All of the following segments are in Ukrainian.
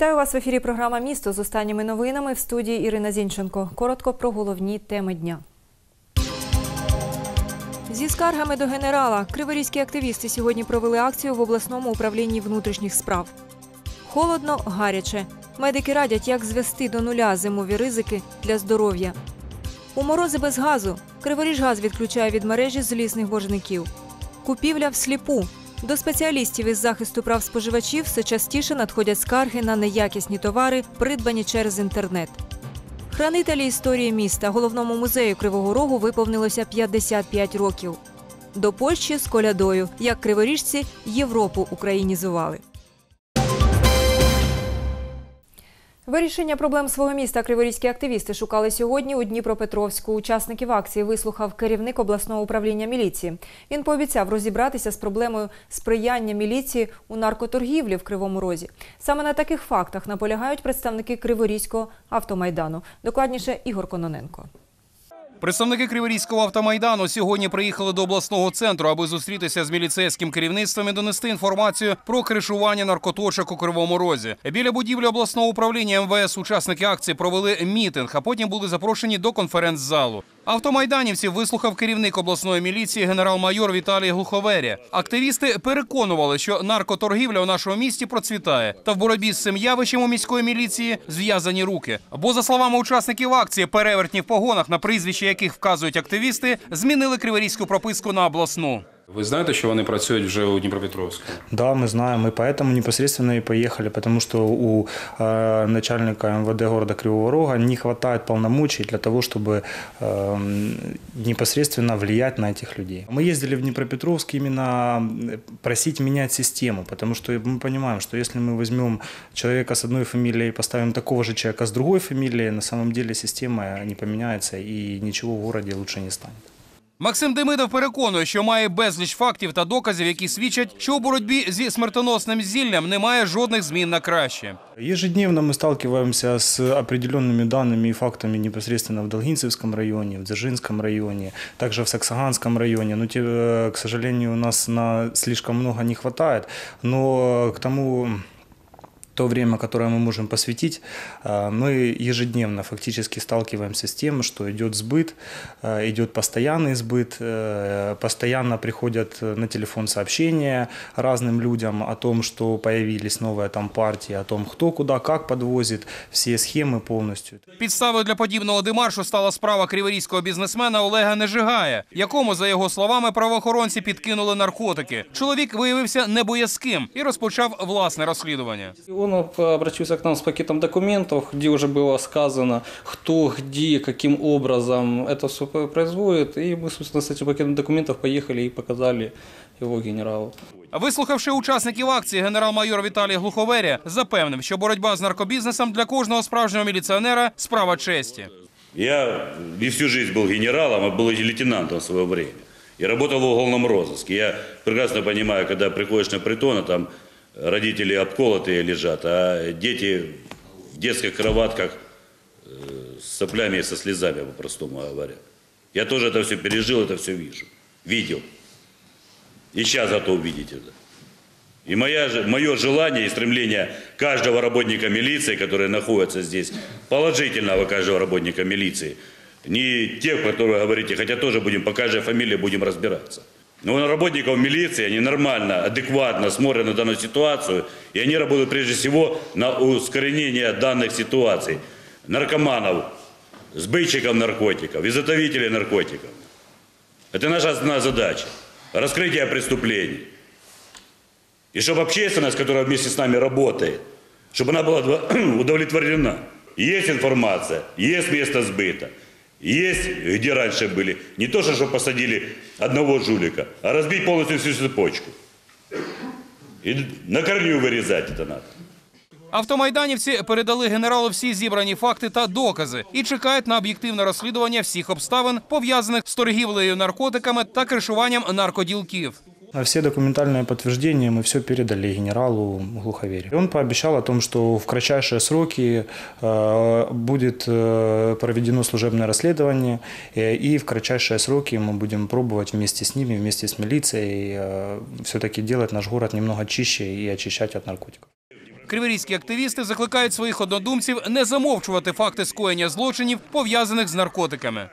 Вітаю вас в ефірі. Програма Місто з останніми новинами в студії Ірина Зінченко. Коротко про головні теми дня. Зі скаргами до генерала криворізькі активісти сьогодні провели акцію в обласному управлінні внутрішніх справ. Холодно, гаряче. Медики радять, як звести до нуля зимові ризики для здоров'я. У морози без газу Криворіжгаз відключає від мережі злісних боржників. Купівля всліпу. До спеціалістів із захисту прав споживачів все частіше надходять скарги на неякісні товари, придбані через інтернет. Хранителі історії міста головному музею Кривого Рогу виповнилося 55 років. До Польщі з колядою, як криворіжці Європу українізували. Вирішення проблем свого міста криворізькі активісти шукали сьогодні у Дніпропетровську. Учасників акції вислухав керівник обласного управління міліції. Він пообіцяв розібратися з проблемою сприяння міліції у наркоторгівлі в Кривому Розі. Саме на таких фактах наполягають представники Криворізького автомайдану. Докладніше Ігор Кононенко. Представники Криворізького автомайдану сьогодні приїхали до обласного центру, аби зустрітися з міліцейським керівництвом і донести інформацію про кришування наркоточок у Кривому Розі. Біля будівлі обласного управління МВС учасники акції провели мітинг, а потім були запрошені до конференц-залу. Автомайданівців вислухав керівник обласної міліції генерал-майор Віталій Глуховеря. Активісти переконували, що наркоторгівля у нашому місті процвітає, та в боротьбі з цим явищем у міської міліції зв'язані руки. Бо, за словами учасників акції, перевертні в погонах, на прізвище яких вказують активісти, змінили криворізьку прописку на обласну. Ви знаєте, що вони працюють вже у Дніпропетровську? Да, мы знаем, и поэтому непосредственно и поехали, потому что у э, начальника МВД города Кривого Рога не хватает полномочий для того, чтобы э, непосредственно влиять на этих людей. Мы ездили в Днепропетровск именно просить менять систему, потому что мы понимаем, что если мы возьмем человека с одной фамилией и поставим такого же человека с другой фамилией, на самом деле система не поменяется и ничего в городе лучше не станет. Максим Демидов переконує, що має безліч фактів та доказів, які свідчать, що у боротьбі зі смертоносним зіллям немає жодних змін на краще. Ежедневно мы сталкиваемся с определенными данными и фактами непосредственно в Долгинцевском районе, в Дзержинском районе, также в Саксаганском районе. Но, те, э, к сожалению, у нас на слишком много не хватает. Но к тому то время, которое мы можем посвятить, э, мы ежедневно фактически сталкиваемся с тем, что идет сбыт, э, идет постоянный сбыт, э, постоянно приходят на телефон сообщения разным людям о том, что появились новые там партии, о том, кто куда, как подвозит, все схемы полностью. Підставою для подібного демаршу стала справа криворізького бізнесмена Олега Нежигая, якому, за його словами, правоохоронці підкинули наркотики. Чоловік виявився небоязким і розпочав власне розслідування. Он обратился к нам с пакетом документов, где уже было сказано, кто, где, каким образом это все производит. И мы, собственно, с этим пакетом документов поехали и показали его генералу. Вислухавши учасників акції, генерал-майор Віталій Глуховеря запевнив, що боротьба з наркобізнесом для кожного справжнього міліціонера справа честі. Я не всю жизнь был генералом, а был и лейтенантом в свое время. И работал в уголовном розыске. Я прекрасно понимаю, когда приходишь на притон, а там родители обколотые лежат, а дети в детских кроватках э, с соплями и со слезами, по-простому говоря. Я тоже это все пережил, это все вижу. Видел. И сейчас готов видеть это. И моя, мое желание и стремление каждого работника милиции, который находится здесь, положительного каждого работника милиции, не тех, которые говорите, хотя тоже будем по каждой фамилии будем разбираться. Но у работников милиции, они нормально, адекватно смотрят на данную ситуацию, и они работают прежде всего на ускорение данных ситуаций. Наркоманов, сбытчиков наркотиков, изготовителей наркотиков. Это наша основная задача. Раскрытие преступлений. И чтобы общественность, которая вместе с нами работает, чтобы она была удовлетворена. Есть информация, есть место сбыта, есть где раньше были. Не то, что чтобы посадили одного жулика, а разбить полностью всю цепочку. И на корню вырезать это надо. Автомайданівці передали генералу всі зібрані факти та докази і чекають на об'єктивне розслідування всіх обставин, пов'язаних з торгівлею наркотиками та кришуванням наркоділків. А Все документальные подтверждения мы все передали генералу Глуховере. И Он пообещал о том, что в кратчайшие сроки э, будет э, проведено служебное расследование, э, и в кратчайшие сроки мы будем пробовать вместе с ними, вместе с милицией, все-таки делать наш город немного чище и очищать от наркотиков. Криворізькі активісти закликають своїх однодумців не замовчувати факти скоєння злочинів, пов'язаних з наркотиками.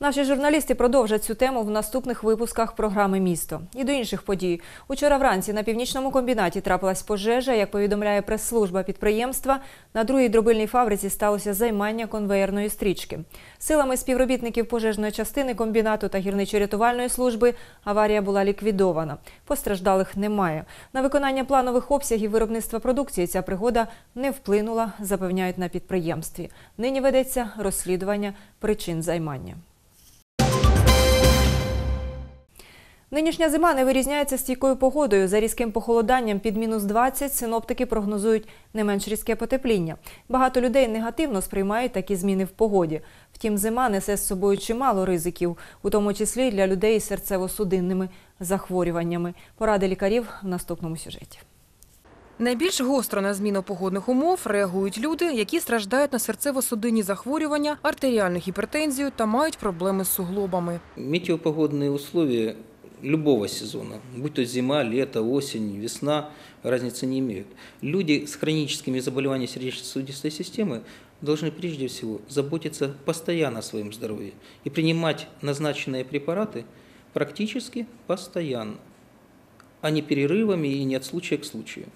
Наші журналісти продовжать цю тему в наступних випусках програми Місто. І до інших подій. Учора вранці на північному комбінаті трапилась пожежа. Як повідомляє прес-служба підприємства, на другій дробильній фабриці сталося займання конвеєрної стрічки. Силами співробітників пожежної частини комбінату та гірничо-рятувальної служби аварія була ліквідована. Постраждалих немає. На виконання планових обсягів виробництва продукції ця пригода не вплинула, запевняють на підприємстві. Нині ведеться розслідування причин займання. Нинішня зима не вирізняється стійкою погодою. За різким похолоданням під мінус 20 синоптики прогнозують не менш різке потепління. Багато людей негативно сприймають такі зміни в погоді. Втім, зима несе з собою чимало ризиків, у тому числі й для людей із серцево-судинними захворюваннями. Поради лікарів в наступному сюжеті. Найбільш гостро на зміну погодних умов реагують люди, які страждають на серцево-судинні захворювання, артеріальну гіпертензію та мають проблеми з суглобами. Метеопогодные условия любого сезона, будь то зима, лето, осень, весна, разницы не имеют. Люди с хроническими заболеваниями сердечно-сосудистой системы должны прежде всего заботиться постоянно о своем здоровье и принимать назначенные препараты практически постоянно, а не перерывами и не от случая к случаю.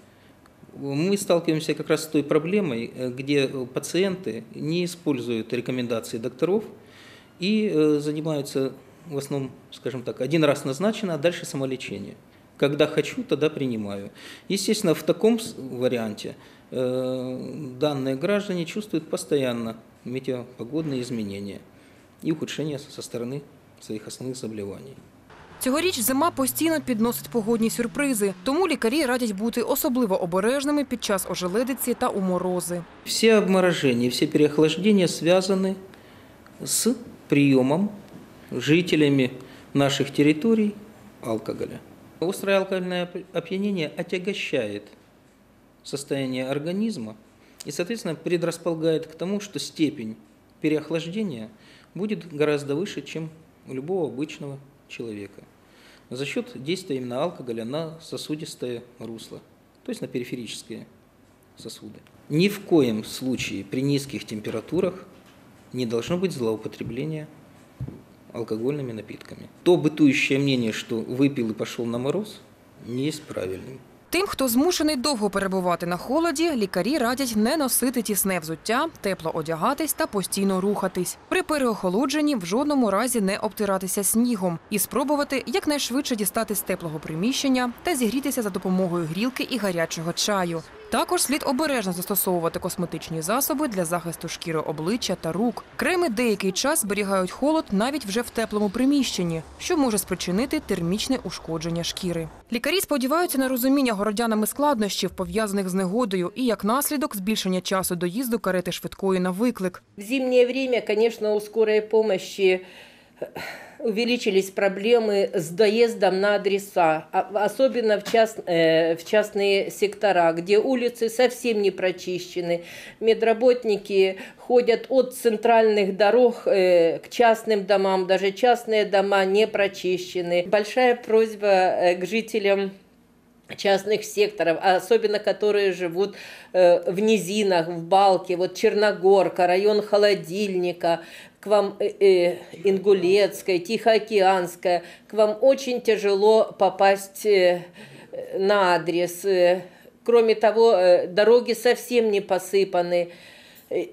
Мы сталкиваемся как раз с той проблемой, где пациенты не используют рекомендации докторов и э, занимаются в основном, скажем так, один раз назначено, а дальше самолечение. Когда хочу, тогда принимаю. Естественно, в таком с- варианте э, данные граждане чувствуют постоянно метеопогодные изменения и ухудшения со стороны своих основных заболеваний. Цьогоріч зима постійно підносить погодні сюрпризи, тому лікарі радять бути особливо обережними під час ожеледиці та у морози. Все обморожения, все переохлаждения связаны с приемом жителями наших территорий алкоголя. Острое алкогольное оп- опьянение отягощает состояние организма и, соответственно, предрасполагает к тому, что степень переохлаждения будет гораздо выше, чем у любого обычного человека. За счет действия именно алкоголя на сосудистое русло, то есть на периферические сосуды. Ни в коем случае при низких температурах не должно быть злоупотребления алкогольными напитками. То бытующее мнение, что выпил и пошел на мороз, не есть правильным. Тим, хто змушений довго перебувати на холоді, лікарі радять не носити тісне взуття, тепло одягатись та постійно рухатись. При переохолодженні в жодному разі не обтиратися снігом і спробувати якнайшвидше дістати з теплого приміщення та зігрітися за допомогою грілки і гарячого чаю. Також слід обережно застосовувати косметичні засоби для захисту шкіри обличчя та рук. Креми деякий час зберігають холод навіть вже в теплому приміщенні, що може спричинити термічне ушкодження шкіри. Лікарі сподіваються на розуміння городянами складнощів, пов'язаних з негодою, і як наслідок збільшення часу доїзду карети швидкої на виклик. В зимнее время, конечно, у скорой помощи э, увеличились проблемы с доездом на адреса, а- особенно в, част- э, в частные сектора, где улицы совсем не прочищены. Медработники ходят от центральных дорог э, к частным домам, даже частные дома не прочищены. Большая просьба э, к жителям частных секторов, особенно которые живут э, в низинах, в Балке, вот Черногорка, район Холодильника, к вам э, э, Ингулецкая, Тихоокеанская, к вам очень тяжело попасть э, на адрес. Э, Кроме того, э, дороги совсем не посыпаны. Э,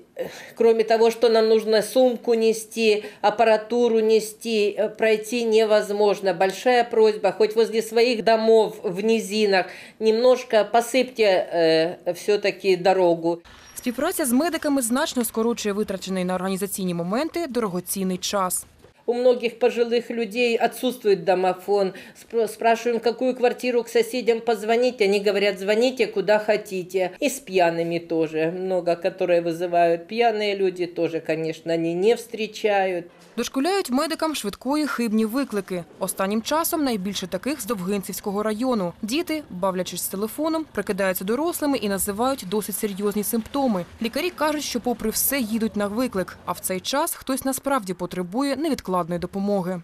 Кроме того, что нам нужно сумку нести, аппаратуру нести, э, пройти невозможно. Большая просьба, хоть возле своих домов в низинах, немножко посыпьте э, все-таки дорогу. Співпраця з медиками значно скорочує витрачений на організаційні моменти дорогоцінний час. У многих пожилых людей отсутствует домофон. Спр- Спрашиваем, какую квартиру к соседям позвонить. Они говорят, звоните куда хотите. И с пьяными тоже. Много, которые вызывают. Пьяные люди тоже, конечно, они не встречают. Дошкуляють медикам швидкої хибні виклики. Останнім часом найбільше таких з Довгинцівського району. Діти, бавлячись з телефоном, прикидаються дорослими і називають досить серйозні симптоми. Лікарі кажуть, що попри все їдуть на виклик, а в цей час хтось насправді потребує невідкладної допомоги.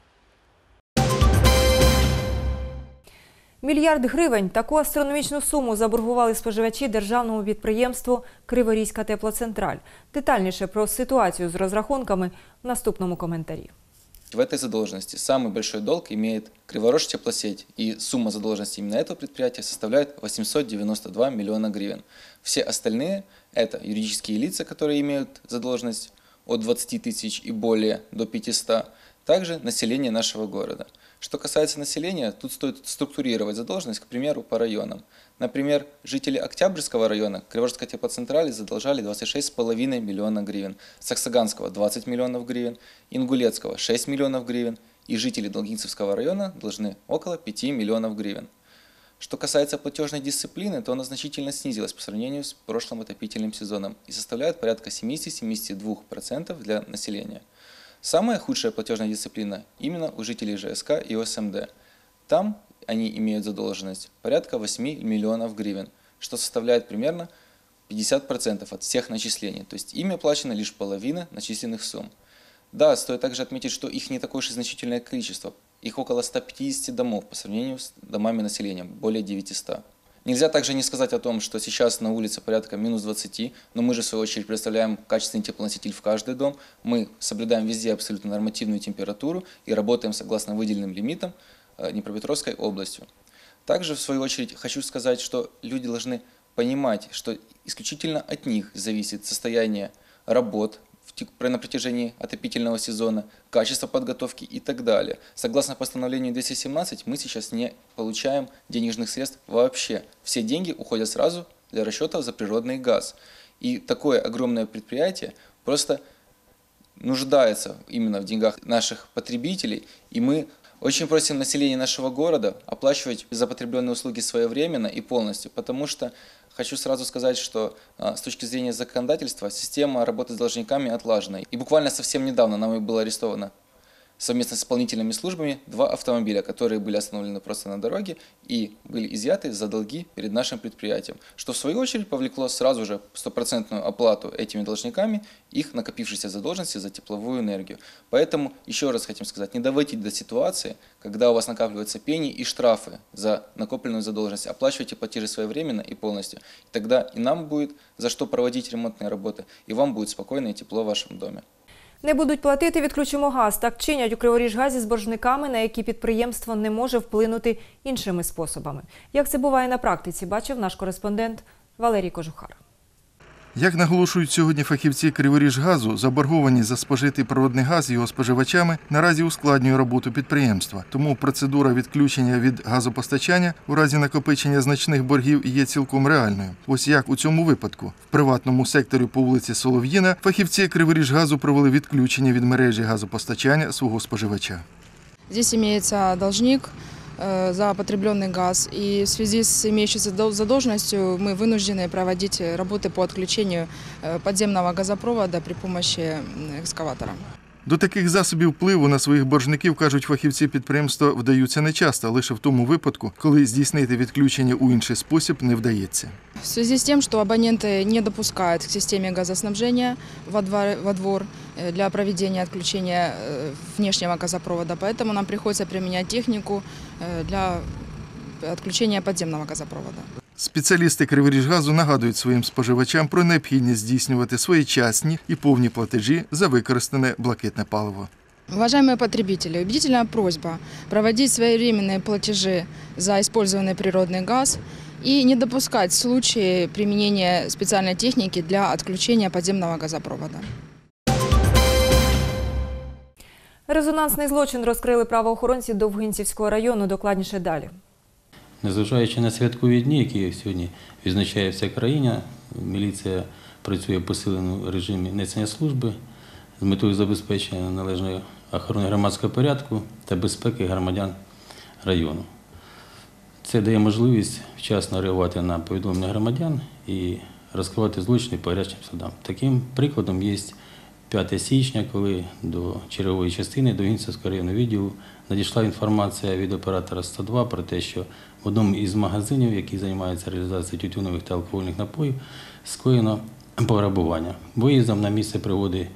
Мільярд гривень таку астрономічну суму заборгували споживачі державному підприємству Криворізька теплоцентраль. Детальніше про ситуацію з розрахунками в наступному коментарі. В этой задолженности самый большой долг имеет Криворож теплосеть, и сумма задолженности именно этого предприятия составляет 892 миллиона гривен. Все остальные – это юридические лица, которые имеют задолженность от 20 тысяч и более до 500, также население нашего города. Что касается населения, тут стоит структурировать задолженность, к примеру, по районам. Например, жители Октябрьского района Криворожской теплоцентрали задолжали 26,5 миллиона гривен, Саксаганского – 20 миллионов гривен, Ингулецкого – 6 миллионов гривен, и жители Долгинцевского района должны около 5 миллионов гривен. Что касается платежной дисциплины, то она значительно снизилась по сравнению с прошлым отопительным сезоном и составляет порядка 70-72% для населения. Самая худшая платежная дисциплина именно у жителей ЖСК и ОСМД. Там они имеют задолженность порядка 8 миллионов гривен, что составляет примерно 50% от всех начислений. То есть ими оплачена лишь половина начисленных сумм. Да, стоит также отметить, что их не такое уж и значительное количество. Их около 150 домов по сравнению с домами населения, более 900. Нельзя также не сказать о том, что сейчас на улице порядка минус 20, но мы же в свою очередь представляем качественный теплоноситель в каждый дом. Мы соблюдаем везде абсолютно нормативную температуру и работаем согласно выделенным лимитам э, Днепропетровской областью. Также, в свою очередь, хочу сказать, что люди должны понимать, что исключительно от них зависит состояние работ на протяжении отопительного сезона, качество подготовки и так далее. Согласно постановлению 217, мы сейчас не получаем денежных средств вообще. Все деньги уходят сразу для расчетов за природный газ. И такое огромное предприятие просто нуждается именно в деньгах наших потребителей, и мы очень просим население нашего города оплачивать за потребленные услуги своевременно и полностью, потому что хочу сразу сказать, что с точки зрения законодательства система работы с должниками отлажена. И буквально совсем недавно нам было арестовано совместно с исполнительными службами два автомобиля, которые были остановлены просто на дороге и были изъяты за долги перед нашим предприятием, что в свою очередь повлекло сразу же стопроцентную оплату этими должниками их накопившейся задолженности за тепловую энергию. Поэтому еще раз хотим сказать, не доводите до ситуации, когда у вас накапливаются пени и штрафы за накопленную задолженность, оплачивайте платежи своевременно и полностью. Тогда и нам будет за что проводить ремонтные работы, и вам будет спокойно и тепло в вашем доме. Не будуть платити, відключимо газ. Так чинять у Криворіжгазі з боржниками, на які підприємство не може вплинути іншими способами. Як це буває на практиці, бачив наш кореспондент Валерій Кожухар. Як наголошують сьогодні фахівці Криворіжгазу, заборгованість за спожитий природний газ його споживачами наразі ускладнює роботу підприємства. Тому процедура відключення від газопостачання у разі накопичення значних боргів є цілком реальною. Ось як у цьому випадку в приватному секторі по вулиці Солов'їна фахівці Криворіжгазу провели відключення від мережі газопостачання свого споживача. Здесь имеется должник за потребленный газ, и в связи с имеющейся дол- задолженностью мы вынуждены проводить работы по отключению э, подземного газопровода при помощи м, экскаватора. До таких засобів впливу на своїх боржників, кажуть фахівці підприємства, вдаються нечасто, лише в тому випадку, коли здійснити відключення у інший спосіб не вдається. В связи с тем, что абоненты не допускают к системе газоснабжения во двор, во двор э, для проведения отключения э, внешнего газопровода, поэтому нам приходится применять технику э, для отключения подземного газопровода. Спеціалісти Криворіжгазу нагадують своїм споживачам про необхідність здійснювати своєчасні і повні платежі за використане блакитне паливо. Уважаемые потребители, убедительная просьба проводить своевременные платежи за использованный природный газ и не допускать случаи применения специальной техники для отключения подземного газопровода. Резонансний злочин розкрили правоохоронці Довгинцівського району. Докладніше далі. Незважаючи на святкові дні, які сьогодні відзначає вся країна, міліція працює в посиленому режимі несення служби з метою забезпечення належної охорони громадського порядку та безпеки громадян району. Це дає можливість вчасно реагувати на повідомлення громадян і розкривати злочини по гарячим судам. Таким прикладом є 5 січня, коли до чергової частини до Гінцевського районного відділу надійшла інформація від оператора 102 про те, що одному із магазинів, який займається реалізацією тютюнових та алкогольних напоїв, скоєно пограбування. Виїздом на місце пригоди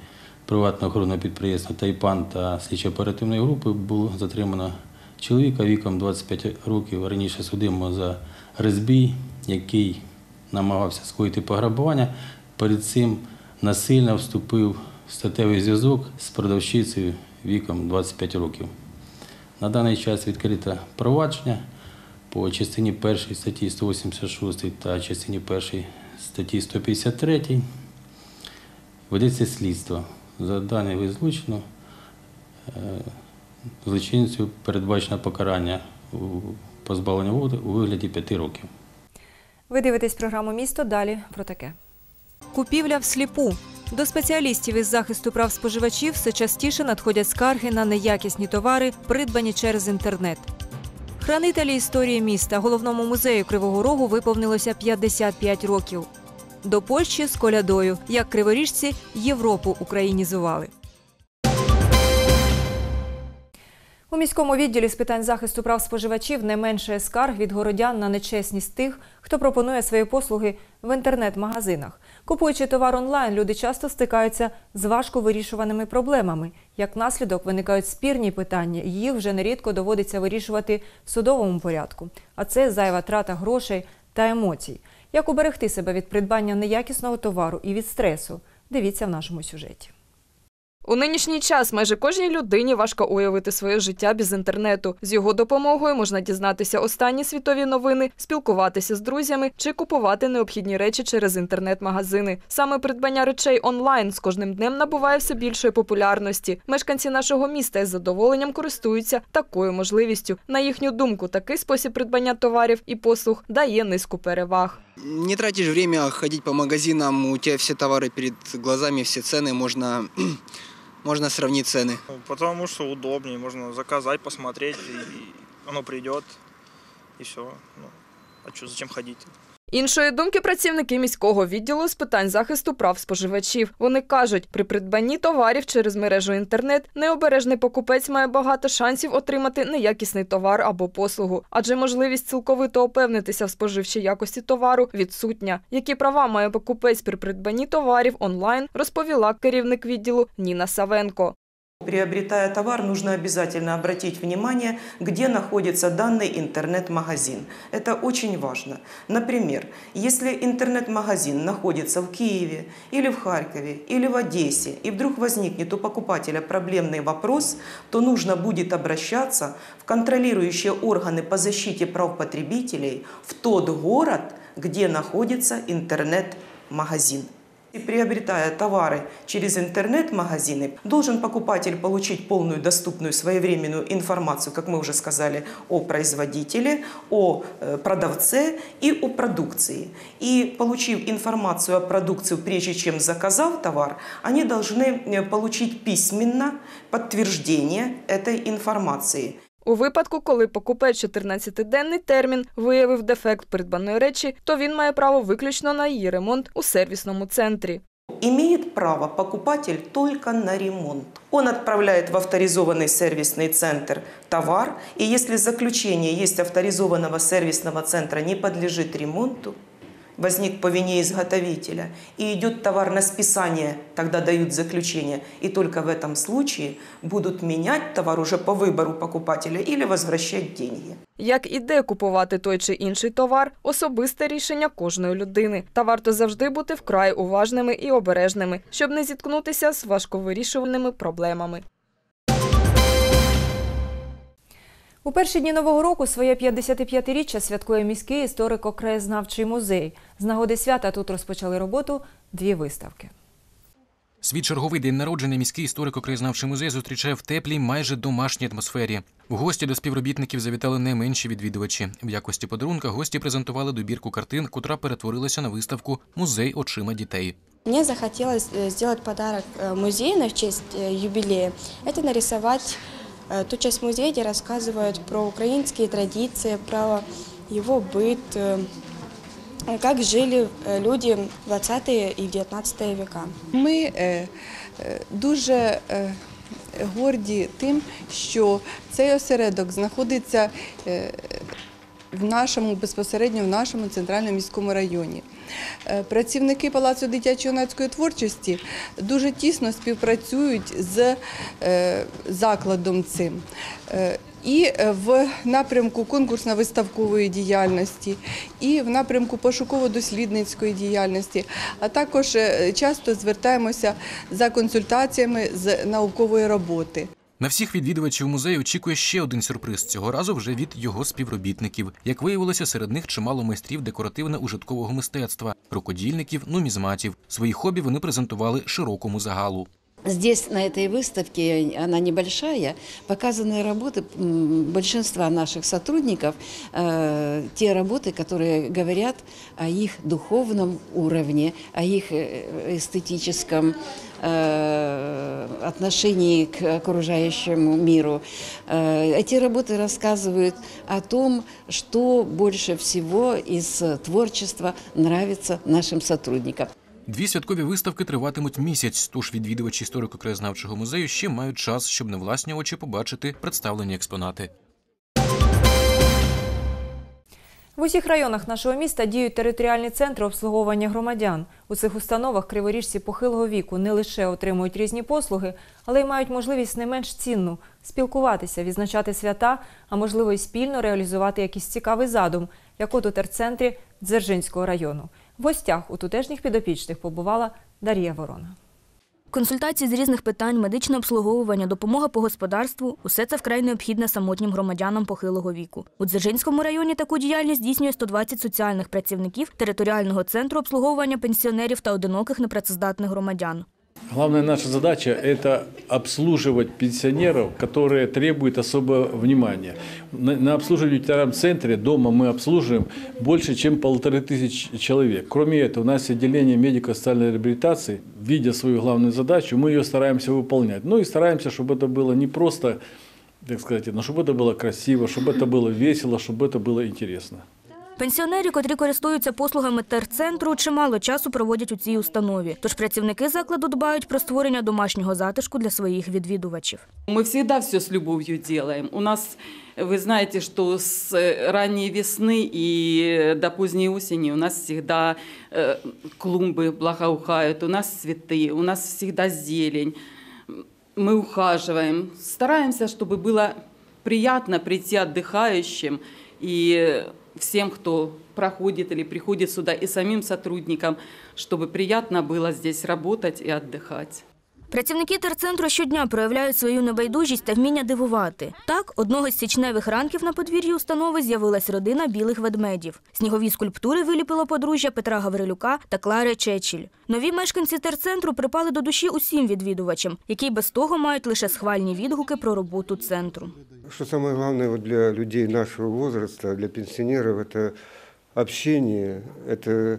приватного охоронного підприємства Тайпан та слідчо-оперативної групи було затримано чоловіка віком 25 років раніше судимо за розбій, який намагався скоїти пограбування. Перед цим насильно вступив в статевий зв'язок з продавщицею віком 25 років. На даний час відкрите провадження по частині 1 статті 186 та частині 1 статті 153 ведеться слідство. За даний вид злочину е, злочинцю передбачено покарання позбавлення волі у вигляді 5 років. Ви дивитесь програму Місто. Далі про таке. Купівля всліпу. До спеціалістів із захисту прав споживачів все частіше надходять скарги на неякісні товари, придбані через інтернет. Хранителі історії міста головному музею Кривого Рогу виповнилося 55 років. До Польщі з колядою, як криворіжці Європу українізували. У міському відділі з питань захисту прав споживачів не менше скарг від городян на нечесність тих, хто пропонує свої послуги в інтернет-магазинах. Купуючи товар онлайн, люди часто стикаються з важко вирішуваними проблемами. Як наслідок виникають спірні питання, і їх вже нерідко доводиться вирішувати в судовому порядку. А це зайва трата грошей та емоцій. Як уберегти себе від придбання неякісного товару і від стресу? Дивіться в нашому сюжеті. У нинішній час майже кожній людині важко уявити своє життя без інтернету. З його допомогою можна дізнатися останні світові новини, спілкуватися з друзями чи купувати необхідні речі через інтернет-магазини. Саме придбання речей онлайн з кожним днем набуває все більшої популярності. Мешканці нашого міста із задоволенням користуються такою можливістю. На їхню думку, такий спосіб придбання товарів і послуг дає низку переваг. Не тратишь время ходить по магазинам, у тебя все товары перед глазами, все цены, можно, можно сравнить цены. Потому что удобнее, можно заказать, посмотреть, и оно придет, и все. Ну, а что, зачем ходить? Іншої думки працівники міського відділу з питань захисту прав споживачів. Вони кажуть, при придбанні товарів через мережу інтернет необережний покупець має багато шансів отримати неякісний товар або послугу, адже можливість цілковито опевнитися в споживчій якості товару відсутня. Які права має покупець при придбанні товарів онлайн, розповіла керівник відділу Ніна Савенко. Приобретая товар, нужно обязательно обратить внимание, где находится данный интернет-магазин. Это очень важно. Например, если интернет-магазин находится в Киеве или в Харькове или в Одессе, и вдруг возникнет у покупателя проблемный вопрос, то нужно будет обращаться в контролирующие органы по защите прав потребителей в тот город, где находится интернет-магазин. И приобретая товары через интернет-магазины, должен покупатель получить полную доступную своевременную информацию, как мы уже сказали, о производителе, о э, продавце и о продукции. И получив информацию о продукции, прежде чем заказав товар, они должны э, получить письменно подтверждение этой информации. У випадку, коли покупець 14-денний термін виявив дефект придбаної речі, то він має право виключно на її ремонт у сервісному центрі. Имеет право покупатель только на ремонт. Он отправляет в авторизованный сервисный центр товар, и если заключение есть авторизованного сервисного центра не подлежит ремонту, возник по вине изготовителя, и идет товар на списание, тогда дают заключение, и только в этом случае будут менять товар уже по выбору покупателя или возвращать деньги. Як і де купувати той чи інший товар особисте рішення кожної людини. Та варто завжди бути вкрай уважними і обережними, щоб не зіткнутися з важковирішуваними проблемами. У перші дні нового року своє 55-річчя святкує міський історико-краєзнавчий музей. З нагоди свята тут розпочали роботу дві виставки. Свій черговий день народження міський історико-краєзнавчий музей зустрічає в теплій, майже домашній атмосфері. В гості до співробітників завітали не менші відвідувачі. В якості подарунка гості презентували добірку картин, котра перетворилася на виставку Музей очима дітей. Мне захотелось э, сделать подарок э, музею в честь э, юбилея. Это нарисовать э, ту часть музея, где рассказывают про украинские традиции, про его быт, э, как жили э, люди в 20 и 19 века. Ми е, е, дуже е, горді тим, що цей осередок знаходиться е, в нашому безпосередньо в нашому центральному міському районі. Е, Працівники Палацу дитячо-юнацької творчості дуже тісно співпрацюють з е, закладом цим. Е, І в напрямку конкурсно-виставкової діяльності, і в напрямку пошуково-дослідницької діяльності, а також часто звертаємося за консультаціями з наукової роботи. На всіх відвідувачів музею очікує ще один сюрприз цього разу вже від його співробітників. Як виявилося, серед них чимало майстрів декоративно-ужиткового мистецтва, рукодільників, нумізматів. Свої хобі вони презентували широкому загалу. Здесь, на этой выставке, она небольшая, показаны работы большинства наших сотрудников, э, те работы, которые говорят о их духовном уровне, о их э, эстетическом э, отношении к окружающему миру. Эти работы рассказывают о том, что больше всего из творчества нравится нашим сотрудникам. Дві святкові виставки триватимуть місяць, тож відвідувачі історико-краєзнавчого музею ще мають час, щоб на власні очі побачити представлені експонати. В усіх районах нашого міста діють територіальні центри обслуговування громадян. У цих установах криворіжці похилого віку не лише отримують різні послуги, але й мають можливість не менш цінну спілкуватися, відзначати свята, а можливо й спільно реалізувати якийсь цікавий задум, як от у терцентрі Дзержинського району. В гостях у тутешніх підопічних побувала Дар'я Ворона. Консультації з різних питань, медичне обслуговування, допомога по господарству – усе це вкрай необхідне самотнім громадянам похилого віку. У Дзержинському районі таку діяльність здійснює 120 соціальних працівників територіального центру обслуговування пенсіонерів та одиноких непрацездатних громадян. Главная наша задача – это обслуживать пенсионеров, которые требуют особого внимания. На, на обслуживании в ветеранном центре дома мы обслуживаем больше, чем полторы тысячи человек. Кроме этого, у нас отделение медико-социальной реабилитации. Видя свою главную задачу, мы ее стараемся выполнять. Ну и стараемся, чтобы это было не просто, так сказать, но чтобы это было красиво, чтобы это было весело, чтобы это было интересно. Пенсіонери, котрі користуються послугами терцентру, чимало часу проводять у цій установі. Тож працівники закладу дбають про створення домашнього затишку для своїх відвідувачів. Мы всегда все с любовью делаем. У нас, вы знаете, что с э, ранней весны и до поздней осени у нас всегда э, клумбы благоухают, у нас цветы, у нас всегда зелень. Мы ухаживаем, стараемся, чтобы было приятно прийти отдыхающим и всем, кто проходит или приходит сюда, и самим сотрудникам, чтобы приятно было здесь работать и отдыхать. Працівники терцентру щодня проявляють свою небайдужість та вміння дивувати. Так, одного з січневих ранків на подвір'ї установи з'явилась родина білих ведмедів. Снігові скульптури виліпило подружжя Петра Гаврилюка та Клари Чечіль. Нові мешканці терцентру припали до душі усім відвідувачам, які без того мають лише схвальні відгуки про роботу центру. Что самое главное вот для людей нашего возраста, для пенсионеров, это общение. Это э,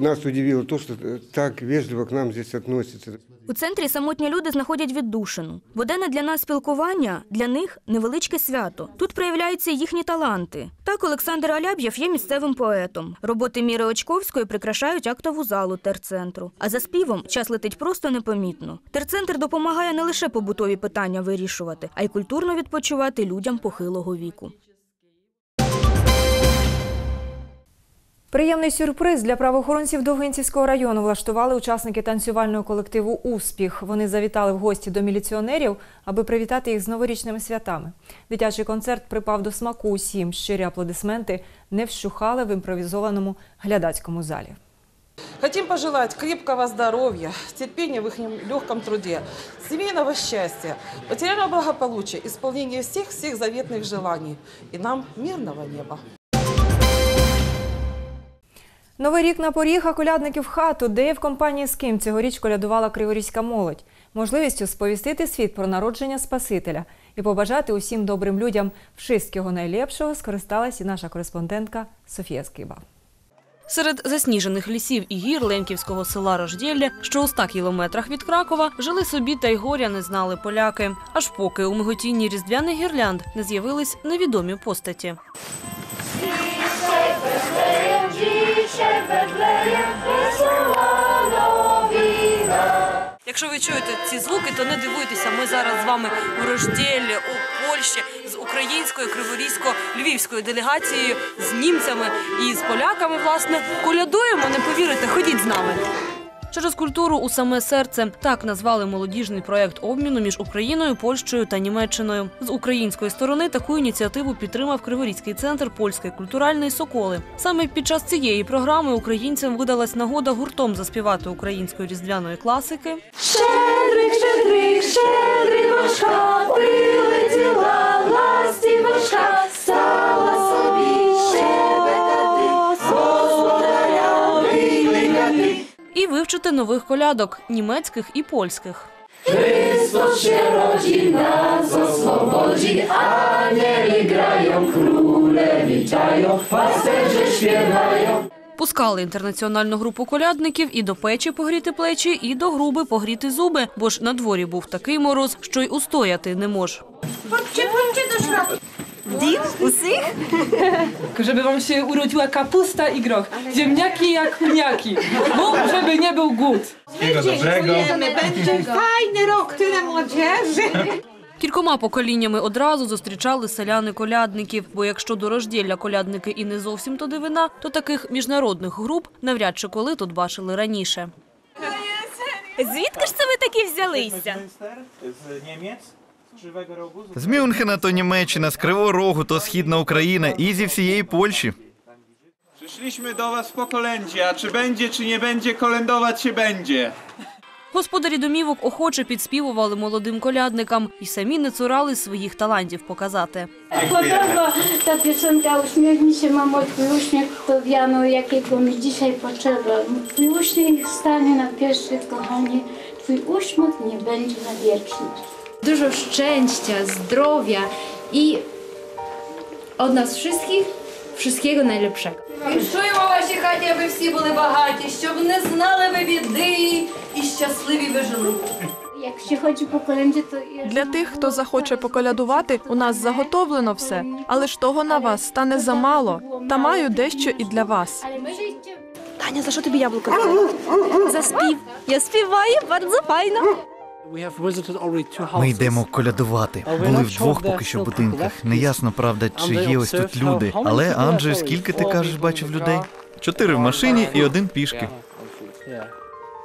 нас удивило то, что так вежливо к нам здесь относятся. У центрі самотні люди знаходять віддушину. Буденне для нас спілкування, для них невеличке свято. Тут проявляються їхні таланти. Так, Олександр Аляб'єв є місцевим поетом. Роботи Міри Очковської прикрашають актову залу терцентру. А за співом час летить просто непомітно. Терцентр допомагає не лише побутові питання вирішувати, а й культурно відпочивати людям похилого віку. Приємний сюрприз для правоохоронців Довгинцівського району влаштували учасники танцювального колективу Успіх. Вони завітали в гості до міліціонерів, аби привітати їх з новорічними святами. Дитячий концерт припав до смаку усім. Щирі аплодисменти не вщухали в імпровізованому глядацькому залі. Хотим пожелать крепкого здоровья, терпения в их легком труде, семейного счастья, материального благополучия, исполнения всех-всех заветных желаний и нам мирного неба. Новий рік на поріг, а колядники в хату, де в компанії з ким цьогоріч колядувала криворізька молодь. Можливістю сповістити світ про народження Спасителя і побажати усім добрим людям вшистського найлепшого скористалась і наша кореспондентка Софія Скиба. Серед засніжених лісів і гір Ленківського села Рождєлля, що у 100 кілометрах від Кракова, жили собі та й горя не знали поляки. Аж поки у миготінні різдвяних гірлянд не з'явились невідомі постаті. Якщо ви чуєте ці звуки, то не дивуйтеся. Ми зараз з вами в Рождєлі у Польщі з українською, криворізько-львівською делегацією, з німцями і з поляками. Власне, колядуємо. Не повірите, ходіть з нами. Через культуру у саме серце так назвали молодіжний проект обміну між Україною, Польщею та Німеччиною. З української сторони таку ініціативу підтримав Криворізький центр польської культуральної соколи. Саме під час цієї програми українцям видалась нагода гуртом заспівати української різдвяної класики. Щедрик, щедрик, щедрик важка, прилетіла ластівочка, стала І вивчити нових колядок німецьких і польських. Христос się rodzi, nas oswobodzi, anieli grają, króle witają, pasterze śpiewają. Pускали інтернаціональну групу колядників і до печі погріти плечі, і до груби погріти зуби, бо ж на дворі був такий мороз, що й устояти не мож. Chodźcie, chodźcie do. Dim? Usich? Żeby wam się urodziła kapusta i groch. Ziemniaki jak pniaki. Bo żeby nie był głód. Będzie fajny rok, tyle młodzieży. Кількома поколіннями одразу зустрічали селяни колядників. Бо якщо до рождєлля колядники і не зовсім то дивина, то таких міжнародних груп навряд чи коли тут бачили раніше. Звідки ж це ви такі взялися? Z Niemiec, З Мюнхена то Німеччина, з Кривого Рогу то Східна Україна і зі всієї Польщі. Przyszliśmy do was po kolędzie, a czy będzie, czy nie będzie, kolędować się będzie. Господарі домівок охоче підспівували молодим колядникам і самі не цурали своїх талантів показати. Podoba ta piosenka Uśmiechnij się mamo, twój uśmiech to wiano, jakiego mi dzisiaj potrzeba. Twój uśmiech stanie na pierwszy, kochanie, twój uśmiech nie będzie na. Dużo szczęścia, zdrowia i od nas wszystkich wszystkiego najlepszego. Віншуємо ваші хаті, аби всі були багаті, щоб не знали ви біди і щасливі ви жили. Jak się chodzi po Для тих, хто захоче поколядувати, у нас заготовлено все, але ж того на вас стане замало. Та маю дещо і для вас. Таня, за що тобі яблуко? За спів. Я співаю, дуже файно. Ми йдемо колядувати. Були вдвох поки що в будинках. Неясно, правда, чи є ось тут люди. Але Анджей, скільки ти кажеш, бачив людей? Чотири в машині і один пішки.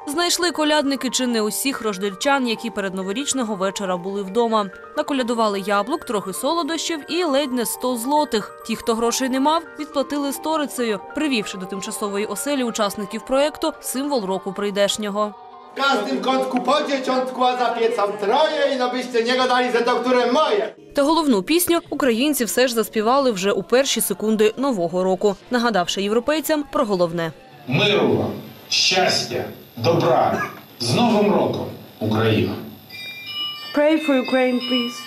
Знайшли колядники чи не усіх рождельчан, які перед новорічного вечора були вдома. Наколядували яблук, трохи солодощів і ледь не 100 злотих. Ті, хто грошей не мав, відплатили сторицею, привівши до тимчасової оселі учасників проекту символ року прийдешнього. W każdym kątku po dzieciątku, a zapiecam troje i no byście nie gadali, że to które moje. Та головну пісню українці все ж заспівали вже у перші секунди нового року, нагадавши європейцям про головне. Миру вам, щастя, добра. З Новим роком, Україна! Pray for Ukraine, please.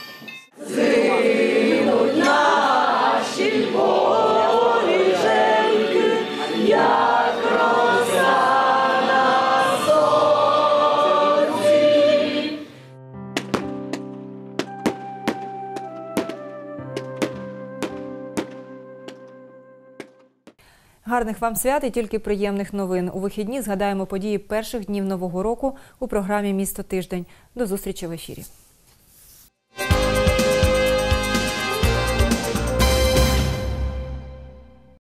Згинуть наші поріженьки, Гарних вам свят і тільки приємних новин. У вихідні згадаємо події перших днів нового року у програмі Місто тиждень. До зустрічі в ефірі.